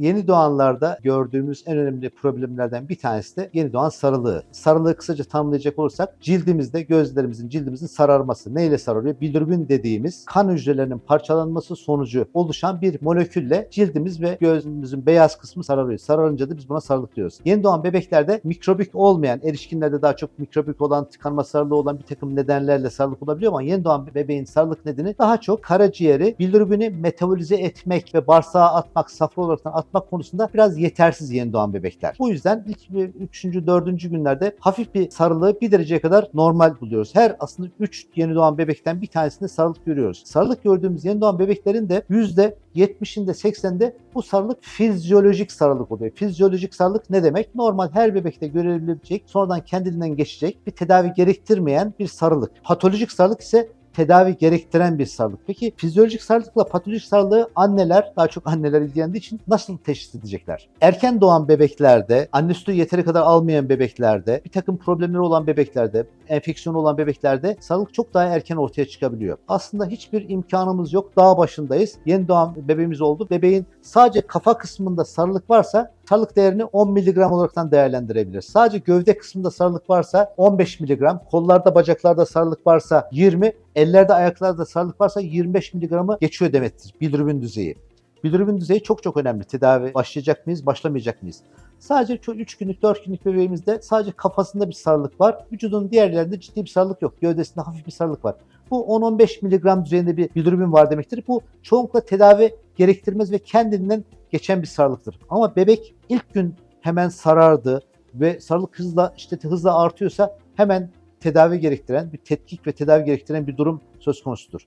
Yeni doğanlarda gördüğümüz en önemli problemlerden bir tanesi de yeni doğan sarılığı. Sarılığı kısaca tanımlayacak olursak cildimizde gözlerimizin, cildimizin sararması. Neyle sararıyor? Bilirubin dediğimiz kan hücrelerinin parçalanması sonucu oluşan bir molekülle cildimiz ve gözümüzün beyaz kısmı sararıyor. Sararınca da biz buna sarılık diyoruz. Yeni doğan bebeklerde mikrobik olmayan, erişkinlerde daha çok mikrobik olan, tıkanma sarılığı olan bir takım nedenlerle sarılık olabiliyor ama yeni doğan bebeğin sarılık nedeni daha çok karaciğeri bilirubini metabolize etmek ve bağırsağa atmak, safra olarak atmak konusunda biraz yetersiz yeni doğan bebekler. Bu yüzden ilk 3. 4. günlerde hafif bir sarılığı bir dereceye kadar normal buluyoruz. Her aslında 3 yeni doğan bebekten bir tanesinde sarılık görüyoruz. Sarılık gördüğümüz yeni doğan bebeklerin de %70'inde 80'de bu sarılık fizyolojik sarılık oluyor. Fizyolojik sarılık ne demek? Normal her bebekte görülebilecek, sonradan kendiliğinden geçecek bir tedavi gerektirmeyen bir sarılık. Patolojik sarılık ise tedavi gerektiren bir sarılık. Peki fizyolojik sarılıkla patolojik sarılığı anneler, daha çok anneler ilgilendiği için nasıl teşhis edecekler? Erken doğan bebeklerde, anne sütü yeteri kadar almayan bebeklerde, bir takım problemleri olan bebeklerde, enfeksiyon olan bebeklerde sarılık çok daha erken ortaya çıkabiliyor. Aslında hiçbir imkanımız yok. Dağ başındayız. Yeni doğan bebeğimiz oldu. Bebeğin sadece kafa kısmında sarılık varsa sarılık değerini 10 mg olaraktan değerlendirebiliriz. Sadece gövde kısmında sarılık varsa 15 mg, kollarda bacaklarda sarılık varsa 20, ellerde ayaklarda sarılık varsa 25 mg'ı geçiyor demektir bilirubin düzeyi. Bilirubin düzeyi çok çok önemli. Tedavi başlayacak mıyız, başlamayacak mıyız? Sadece 3 günlük, 4 günlük bebeğimizde sadece kafasında bir sarılık var. Vücudun diğer yerlerinde ciddi bir sarılık yok. Gövdesinde hafif bir sarılık var. Bu 10-15 mg düzeyinde bir bilirubin var demektir. Bu çoğunlukla tedavi gerektirmez ve kendinden geçen bir sarılıktır. Ama bebek ilk gün hemen sarardı ve sarılık hızla şiddeti hızla artıyorsa hemen tedavi gerektiren, bir tetkik ve tedavi gerektiren bir durum söz konusudur.